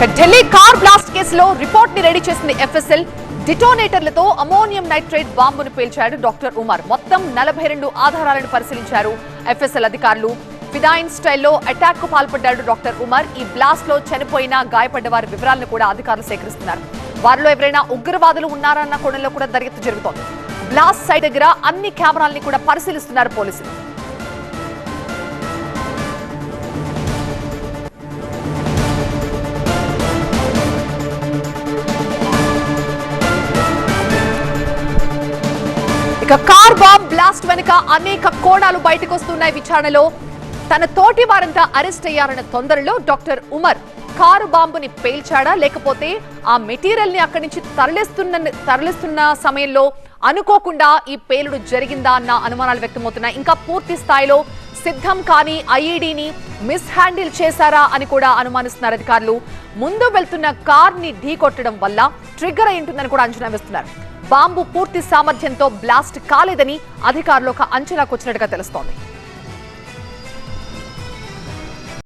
Delhi car blast కేసులో రిపోర్ట్ని ready చేసింది ఎఫ్ఎస్ఎల్. డిటోనేటర్లతో అమోనియం నైట్రేట్ బాంబును పేల్చాడు డాక్టర్ ఉమర్. మొత్తం నలభై రెండు ఆధారాలను పరిశీలించారు ఎఫ్ఎస్ఎల్ అధికారులు. ఫిదాయిన్ స్టైల్లో అటాక్కు పాల్పడ్డాడు డాక్టర్ ఉమర్. ఈ బ్లాస్ట్లో చనిపోయిన గాయపడ్డ వారి వివరాలను కూడా అధికారులు సేకరిస్తున్నారు. వారిలో ఎవరైనా ఉగ్రవాదులు ఉన్నారన్న కోణంలో కూడా దర్యాప్తు జరుగుతోంది. బ్లాస్ట్ సైట్ దగ్గర అన్ని కెమెరాల్ని కూడా పరిశీలిస్తున్నారు పోలీసులు. ఇక కార్ బాంబ్ బ్లాస్ట్ వెనుక అనేక కోణాలు బయటకు వస్తున్నాయి విచారణలో. తన తోటి వారంతా అరెస్ట్ అయ్యారన్న తొందరలో డాక్టర్ ఉమర్ కారు బాంబుని పేల్చాడా? లేకపోతే ఆ మెటీరియల్ని అక్కడి నుంచి తరలిస్తున్న తరలిస్తున్న సమయంలో అనుకోకుండా ఈ పేలుడు జరిగిందా అన్న అనుమానాలు వ్యక్తమవుతున్నాయి. ఇంకా పూర్తి స్థాయిలో సిద్ధం కాని ఐఈడిని మిస్ హ్యాండిల్ చేశారా అని కూడా అనుమానిస్తున్నారు అధికారులు. ముందు వెళ్తున్న కార్ని ఢీకొట్టడం వల్ల ట్రిగ్గర్ అయి ఉంటుందని కూడా అంచనా వేస్తున్నారు. బాంబు పూర్తి సామర్థ్యంతో బ్లాస్ట్ కాలేదని అధికారులు ఒక అంచనాకొచ్చినట్టుగా తెలుస్తోంది.